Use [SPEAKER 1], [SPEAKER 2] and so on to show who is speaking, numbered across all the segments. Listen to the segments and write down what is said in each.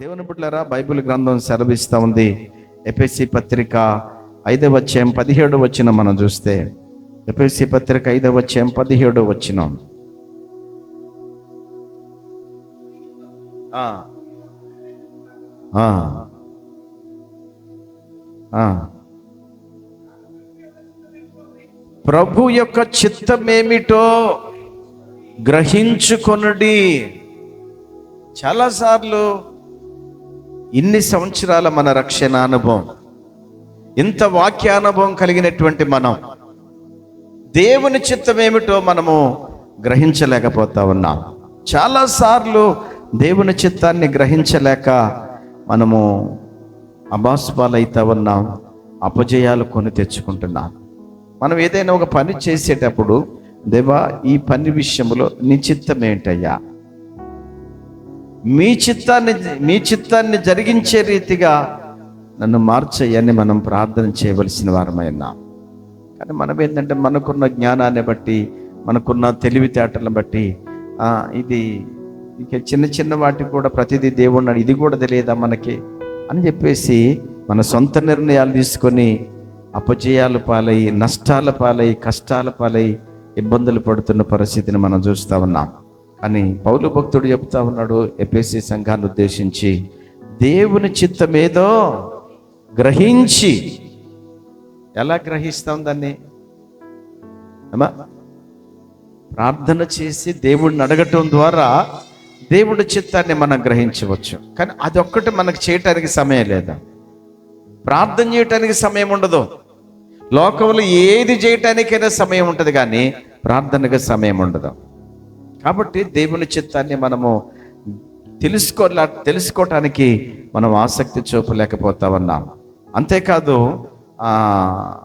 [SPEAKER 1] దేవుని పుట్లరా బైబిల్ గ్రంథం సెలవిస్తూ ఉంది. ఎపిసి పత్రిక ఐదవ వచ్చేం పదిహేడు వచ్చిన మనం చూస్తే ఎపిసి పత్రిక ఐదవ వచ్చేం పదిహేడు వచ్చిన ప్రభు యొక్క చిత్తమేమిటో గ్రహించుకొనుడి. చాలాసార్లు ఇన్ని సంవత్సరాల మన రక్షణ అనుభవం ఇంత వాక్యానుభవం కలిగినటువంటి మనం దేవుని చిత్తం ఏమిటో మనము గ్రహించలేకపోతా ఉన్నాం. చాలాసార్లు దేవుని చిత్తాన్ని గ్రహించలేక మనము అబాస్పాలైతా ఉన్నాం అపజయాలు కొని తెచ్చుకుంటున్నాం. మనం ఏదైనా ఒక పని చేసేటప్పుడు దేవా ఈ పని విషయంలో నీ చిత్తం ఏంటయ్యా? మీ చిత్తాన్ని మీ చిత్తాన్ని జరిగించే రీతిగా నన్ను మార్చయ్యని మనం ప్రార్థన చేయవలసిన వారమైనా కానీ మనం ఏంటంటే మనకున్న జ్ఞానాన్ని బట్టి మనకున్న తెలివితేటలను బట్టి ఇది ఇక చిన్న చిన్న వాటికి కూడా ప్రతిదీ దేవుడు ఇది కూడా తెలియదా మనకి? అని చెప్పేసి మన సొంత నిర్ణయాలు తీసుకొని అపజయాల పాలై నష్టాల పాలై కష్టాల పాలై ఇబ్బందులు పడుతున్న పరిస్థితిని మనం చూస్తూ ఉన్నాం. కానీ పౌలు భక్తుడు చెప్తా ఉన్నాడు ఎపిసి సంఘాన్ని ఉద్దేశించి దేవుని చిత్తమేదో గ్రహించి. ఎలా గ్రహిస్తాం దాన్ని? అమ్మా ప్రార్థన చేసి దేవుడిని అడగటం ద్వారా దేవుడి చిత్తాన్ని మనం గ్రహించవచ్చు. కానీ అది ఒక్కటి మనకు చేయటానికి సమయం లేదా? ప్రార్థన చేయటానికి సమయం ఉండదు. లోకంలో ఏది చేయటానికైనా సమయం ఉంటుంది కానీ ప్రార్థనకు సమయం ఉండదు. కాబట్టి దేవుని చిత్తాన్ని మనము తెలుసుకోలే తెలుసుకోవటానికి మనం ఆసక్తి చూపలేకపోతా ఉన్నాం. అంతేకాదు ఆ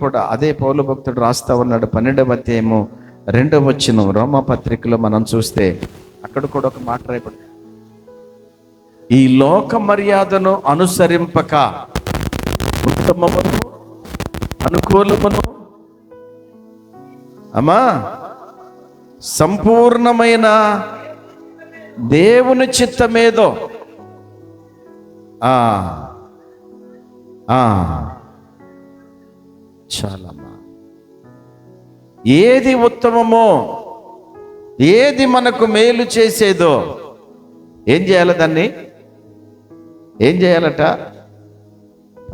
[SPEAKER 1] కూడా అదే పౌలు భక్తుడు రాస్తా ఉన్నాడు పన్నెండవ అధ్యాయము రెండవ వచ్చిన రోమాపత్రికలో మనం చూస్తే అక్కడ కూడా ఒక మాట రాయబడి ఈ లోక మర్యాదను అనుసరింపక ఉత్తమమును అనుకూలమును. అమ్మా సంపూర్ణమైన దేవుని చిత్తమేదో. ఆ ఆ. చాలమ్మా. ఏది ఉత్తమమో ఏది మనకు మేలు చేసేదో. ఏం చేయాలి దాన్ని? ఏం చేయాలట?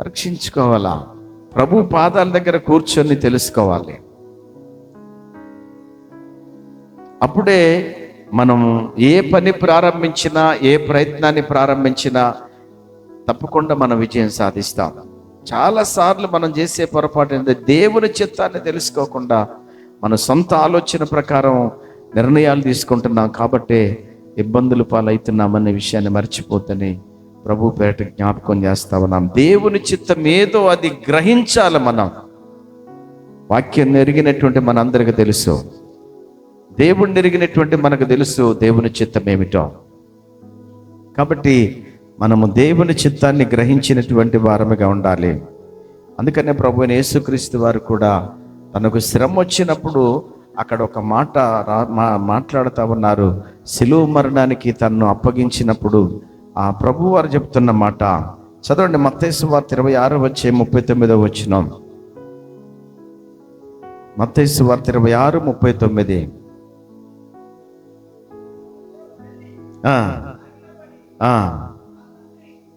[SPEAKER 1] పరీక్షించుకోవాలా ప్రభు పాదాల దగ్గర కూర్చొని తెలుసుకోవాలి. అప్పుడే మనం ఏ పని ప్రారంభించినా ఏ ప్రయత్నాన్ని ప్రారంభించినా తప్పకుండా మనం విజయం సాధిస్తాం. చాలాసార్లు మనం చేసే పొరపాటు ఏంటంటే దేవుని చిత్తాన్ని తెలుసుకోకుండా మన సొంత ఆలోచన ప్రకారం నిర్ణయాలు తీసుకుంటున్నాం కాబట్టే ఇబ్బందులు పాలవుతున్నామనే విషయాన్ని మర్చిపోతని ప్రభు పేట జ్ఞాపకం చేస్తా ఉన్నాం. దేవుని చిత్తం ఏదో అది గ్రహించాలి మనం. వాక్యం నెరిగినటువంటి మనందరికీ తెలుసు. దేవుడు నెరిగినటువంటి మనకు తెలుసు దేవుని చిత్తం ఏమిటో. కాబట్టి మనము దేవుని చిత్తాన్ని గ్రహించినటువంటి వారముగా ఉండాలి. అందుకనే ప్రభు యేసుక్రీస్తు వారు కూడా తనకు శ్రమ వచ్చినప్పుడు అక్కడ ఒక మాట రా మా మాట్లాడుతూ ఉన్నారు. సిలువ మరణానికి తన్ను అప్పగించినప్పుడు ఆ ప్రభు వారు చెప్తున్న మాట. చదవండి మత్తేసు వార్త ఇరవై ఆరు వచ్చే ముప్పై తొమ్మిదో వచ్చినాం మత్తేసు వార్త ఇరవై ఆరు ముప్పై తొమ్మిది.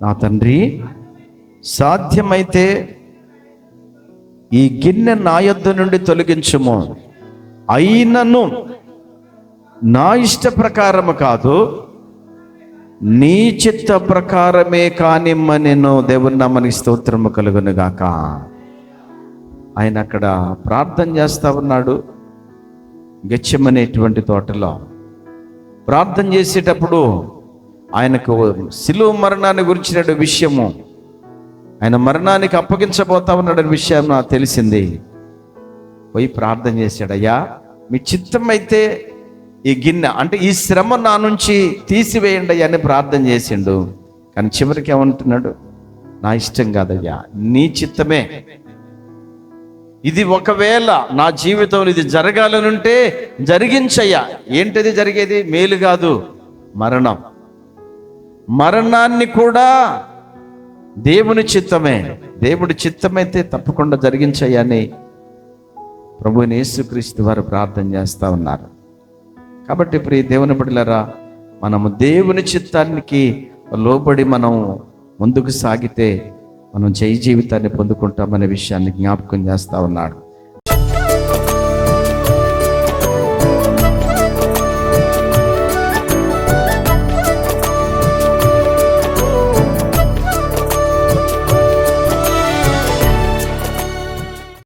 [SPEAKER 1] నా తండ్రి సాధ్యమైతే ఈ గిన్నె నా యొద్ద నుండి తొలగించుము. అయినను నా ఇష్ట ప్రకారము కాదు నీ చిత్త ప్రకారమే కానిమ్మనెను దేవుని నమ్మని స్తోత్రము కలుగును గాక. ఆయన అక్కడ ప్రార్థన చేస్తా ఉన్నాడు గెచ్చమనేటువంటి తోటలో. ప్రార్థన చేసేటప్పుడు ఆయనకు శిలువ మరణాన్ని గురించిన విషయము ఆయన మరణానికి అప్పగించబోతా ఉన్నాడనే విషయం నాకు తెలిసింది. పోయి ప్రార్థన చేశాడు అయ్యా మీ చిత్తం అయితే ఈ గిన్నె అంటే ఈ శ్రమ నా నుంచి తీసివేయండి అని ప్రార్థన చేసిండు. కానీ చివరికి ఏమంటున్నాడు? నా ఇష్టం కాదయ్యా నీ చిత్తమే. ఇది ఒకవేళ నా జీవితంలో ఇది జరగాలనుంటే జరిగించయ్యా. ఏంటిది జరిగేది? మేలు కాదు మరణం. మరణాన్ని కూడా దేవుని చిత్తమే. దేవుడి చిత్తమైతే తప్పకుండా జరిగించయ్యని ప్రభుని యేసుక్రీస్తు వారు ప్రార్థన చేస్తూ ఉన్నారు. కాబట్టి ఇప్పుడు ఈ దేవుని బిడ్డలారా మనము దేవుని చిత్తానికి లోబడి మనం ముందుకు సాగితే మనం జయ జీవితాన్ని పొందుకుంటామనే విషయాన్ని జ్ఞాపకం చేస్తా ఉన్నాడు.